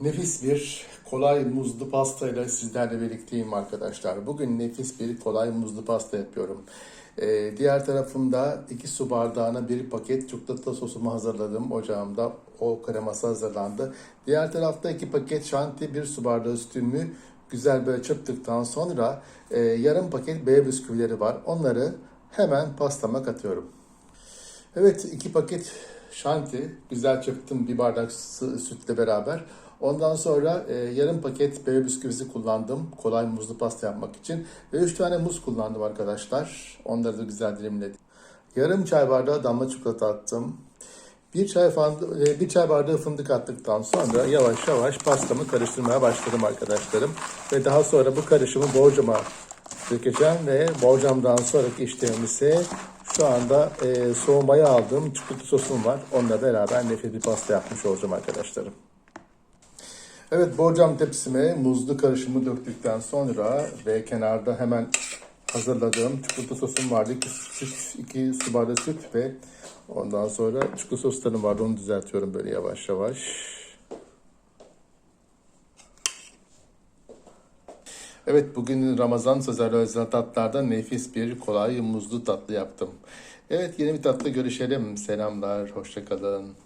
Nefis bir kolay muzlu pasta ile sizlerle birlikteyim arkadaşlar. Bugün nefis bir kolay muzlu pasta yapıyorum. Ee, diğer tarafımda 2 su bardağına bir paket çikolata sosumu hazırladım. Ocağımda o kreması hazırlandı. Diğer tarafta 2 paket şanti, 1 su bardağı sütümü güzel böyle çırptıktan sonra e, yarım paket B bisküvileri var. Onları hemen pastama katıyorum. Evet iki paket şanti güzel çırptım bir bardak sütle beraber. Ondan sonra e, yarım paket bebe bisküvisi kullandım kolay muzlu pasta yapmak için. Ve 3 tane muz kullandım arkadaşlar. Onları da güzel dilimledim. Yarım çay bardağı damla çikolata attım. Bir çay, fandı- e, bir çay bardağı fındık attıktan sonra yavaş yavaş pastamı karıştırmaya başladım arkadaşlarım. Ve daha sonra bu karışımı borcama dökeceğim ve borcamdan sonraki işlemim ise şu anda e, soğumaya aldığım çikolata sosum var. Onunla beraber nefis bir pasta yapmış olacağım arkadaşlarım. Evet borcam tepsime muzlu karışımı döktükten sonra ve kenarda hemen hazırladığım çikolata sosum vardı. 2 süt, iki su bardağı süt ve ondan sonra çikolata soslarım vardı. Onu düzeltiyorum böyle yavaş yavaş. Evet bugün Ramazan Sözel Özel Tatlar'da nefis bir kolay muzlu tatlı yaptım. Evet yeni bir tatlı görüşelim. Selamlar, hoşçakalın.